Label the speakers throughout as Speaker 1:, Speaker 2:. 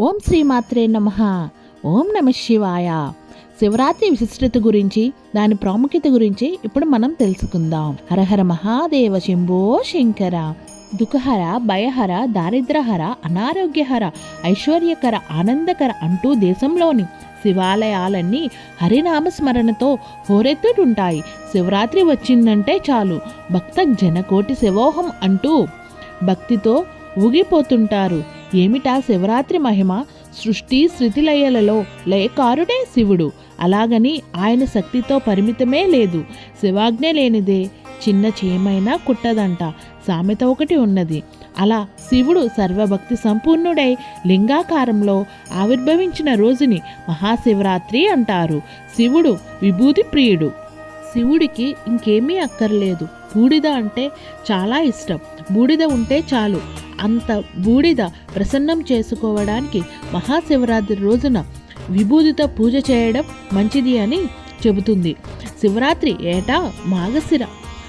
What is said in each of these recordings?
Speaker 1: ఓం శ్రీమాత్రే నమ. ఓం నమ శివాయ. శివరాత్రి విశిష్టత గురించి దాని ప్రాముఖ్యత గురించి ఇప్పుడు మనం తెలుసుకుందాం. హరహర మహాదేవ శంభో శంకర. దుఃఖహర భయహర దారిద్రహర అనారోగ్యహర ఐశ్వర్యకర ఆనందకర అంటూ దేశంలోని శివాలయాలన్నీ హరినామస్మరణతో స్మరణతో శివరాత్రి వచ్చిందంటే చాలు. భక్త జనకోటి శివోహం అంటూ భక్తితో ఊగిపోతుంటారు. ఏమిటా శివరాత్రి మహిమ? సృష్టి శృతిలయలలో లయకారుడే శివుడు. అలాగని ఆయన శక్తితో పరిమితమే లేదు. శివాజ్ఞ లేనిదే చిన్న చేయమైనా కుట్టదంట. సామెత ఒకటి ఉన్నది. అలా శివుడు సర్వభక్తి సంపూర్ణుడై లింగాకారంలో ఆవిర్భవించిన రోజుని మహాశివరాత్రి అంటారు. శివుడు విభూతి ప్రియుడు. శివుడికి ఇంకేమీ అక్కర్లేదు. బూడిద అంటే చాలా ఇష్టం. బూడిద ఉంటే చాలు. అంత బూడిద ప్రసన్నం చేసుకోవడానికి మహాశివరాత్రి రోజున విభూతితో పూజ చేయడం మంచిది అని చెబుతుంది. శివరాత్రి ఏటా మాఘశిర.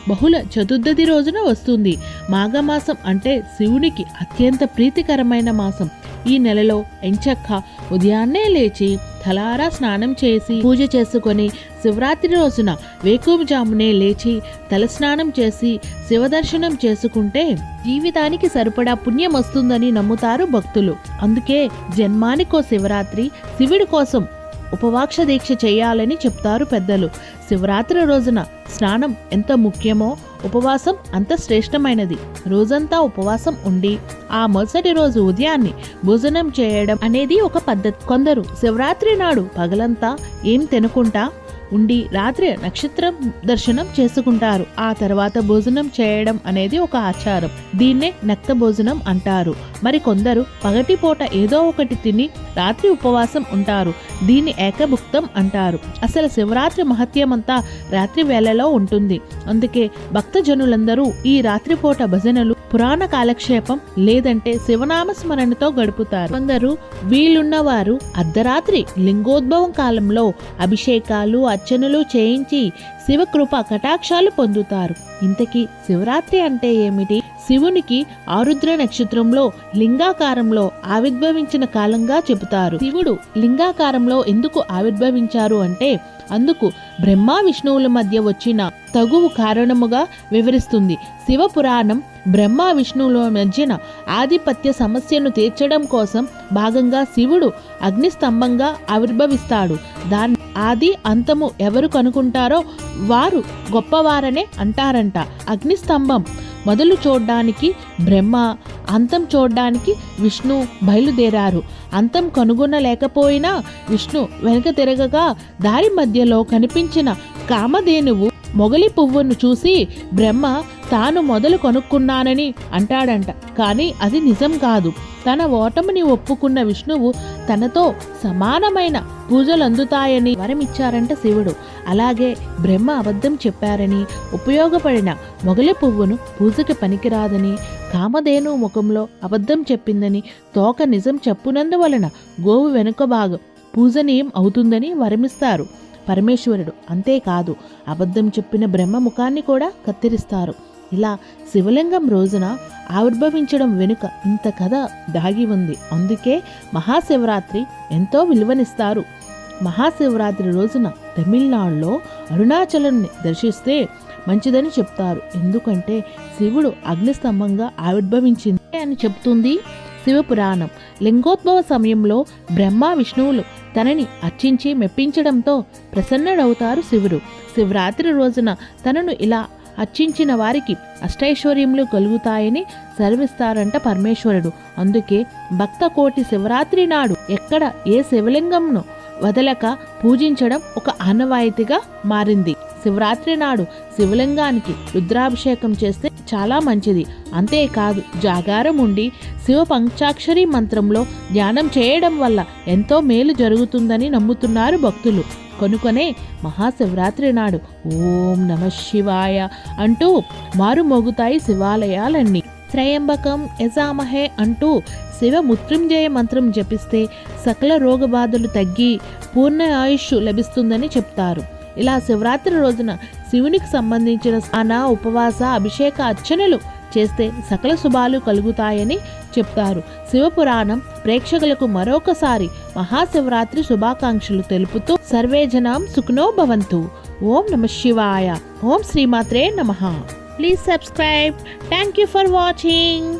Speaker 1: బహుళ చతుర్దశి రోజున వస్తుంది. మాఘమాసం అంటే శివునికి అత్యంత ప్రీతికరమైన మాసం. ఈ నెలలో ఎంచక్క ఉదయాన్నే లేచి తలారా స్నానం చేసి పూజ చేసుకొని శివరాత్రి రోజున వేకువజామునే లేచి తలస్నానం చేసి శివదర్శనం చేసుకుంటే జీవితానికి సరిపడా పుణ్యం వస్తుందని నమ్ముతారు భక్తులు. అందుకే జన్మానికో శివరాత్రి శివుడి కోసం ఉపవాక్ష దీక్ష చేయాలని చెప్తారు పెద్దలు. శివరాత్రి రోజున స్నానం ఎంత ముఖ్యమో ఉపవాసం అంత శ్రేష్టమైనది. రోజంతా ఉపవాసం ఉండి ఆ మరుసటి రోజు ఉదయాన్నే భోజనం చేయడం అనేది ఒక పద్ధతి. కొందరు శివరాత్రి నాడు పగలంతా ఏం తినకుండా ఉండి రాత్రి నక్షత్రం దర్శనం చేసుకుంటారు. ఆ తర్వాత భోజనం చేయడం అనేది ఒక ఆచారం. దీన్నే నక్త భోజనం అంటారు. మరి కొందరు పగటిపూట ఏదో ఒకటి తిని రాత్రి ఉపవాసం ఉంటారు. దీన్ని ఏకభుక్తం అంటారు. అసలు శివరాత్రి మహత్యమంతా రాత్రి వేళలో ఉంటుంది. అందుకే భక్తజనులందరూ ఈ రాత్రిపూట భజనలు పురాణ కాలక్షేపం లేదంటే శివనామస్మరణతో గడుపుతారు. కొందరు వీలున్నవారు అర్ధరాత్రి లింగోద్భవం కాలంలో అభిషేకాలు అర్చనలు చేయించి శివకృప కటాక్షాలు పొందుతారు. ఇంతకీ శివరాత్రి అంటే ఏమిటి? శివునికి ఆరుద్ర నక్షత్రంలో లింగాకారంలో ఆవిర్భవించిన కాలంగా చెబుతారు. శివుడు లింగాకారంలో ఎందుకు ఆవిర్భవించారు అంటే అందుకు బ్రహ్మ విష్ణువుల మధ్య వచ్చిన తగువు కారణముగా వివరిస్తుంది. శివ పురాణం బ్రహ్మ విష్ణువుల మధ్యన ఆధిపత్య సమస్యను తీర్చడం కోసం భాగంగా శివుడు అగ్నిస్తంభంగా ఆవిర్భవిస్తాడు. దాని ఆది అంతము ఎవరు కనుకుంటారో వారు గొప్పవారనే అంటారంట అగ్నిస్తంభం. మొదలు చూడ్డానికి బ్రహ్మ అంతం చూడ్డానికి విష్ణు బయలుదేరారు. అంతం కనుగొనలేకపోయినా విష్ణు వెనక తిరగగా దారి మధ్యలో కనిపించిన కామధేనువు మొగలి పువ్వును చూసి బ్రహ్మ తాను మొదలు కొనుక్కున్నానని అంటాడంట. కానీ అది నిజం కాదు. తన ఓటమిని ఒప్పుకున్న విష్ణువు తనతో సమానమైన పూజలు అందుతాయని వరమిచ్చారంట శివుడు. అలాగే బ్రహ్మ అబద్ధం చెప్పారని ఉపయోగపడిన మొగలి పువ్వును పూజకి పనికిరాదని కామధేను ముఖంలో అబద్ధం చెప్పిందని తోక నిజం చెప్పునందువలన గోవు వెనుక భాగం పూజనీయం అవుతుందని వరమిస్తారు. పరమేశ్వరుడు అంతేకాదు అబద్ధం చెప్పిన బ్రహ్మ ముఖాన్ని కూడా కత్తిరిస్తారు. ఇలా శివలింగం రోజున ఆవిర్భవించడం వెనుక ఇంత కథ దాగి ఉంది. అందుకే మహాశివరాత్రి ఎంతో విలువనిస్తారు. మహాశివరాత్రి రోజున తమిళనాడులో అరుణాచలంని దర్శిస్తే మంచిదని చెప్తారు. ఎందుకంటే శివుడు అగ్నిస్తంభంగా ఆవిర్భవించింది అని చెప్తుంది శివపురాణం. లింగోద్భవ సమయంలో బ్రహ్మ విష్ణువులు తనని అర్చించి మెప్పించడంతో ప్రసన్నుడవుతారు శివుడు. శివరాత్రి రోజున తనను ఇలా అర్చించిన వారికి అష్టైశ్వర్యములు కలుగుతాయని సర్విస్తారంట పరమేశ్వరుడు. అందుకే భక్త కోటి శివరాత్రి నాడు ఎక్కడ ఏ శివలింగంను వదలక పూజించడం ఒక ఆనవాయితీగా మారింది. శివరాత్రి నాడు శివలింగానికి రుద్రాభిషేకం చేస్తే చాలా మంచిది. అంతేకాదు జాగారం ఉండి శివ పంచాక్షరి మంత్రంలో ధ్యానం చేయడం వల్ల ఎంతో మేలు జరుగుతుందని నమ్ముతున్నారు భక్తులు. కొనుకొనే మహాశివరాత్రి నాడు ఓం నమ శివాయ అంటూ మారుమోగుతాయి శివాలయాలన్నీ. త్రయంబకం యజామహే అంటూ శివ మృత్యుంజయ మంత్రం జపిస్తే సకల రోగబాధలు తగ్గి పూర్ణ ఆయుష్ లభిస్తుందని చెప్తారు. ఇలా శివరాత్రి రోజున శివునికి సంబంధించిన స్నాన ఉపవాస అభిషేక అర్చనలు చేస్తే సకల శుభాలు కలుగుతాయని చెప్తారు. శివపురాణం ప్రేక్షకులకు మరొకసారి మహాశివరాత్రి శుభాకాంక్షలు తెలుపుతూ సర్వేజనం సుఖనో భవంతు. ఓం నమ శివాయ. ఓం శ్రీమాత్రే నమ. Please subscribe. Thank you for watching.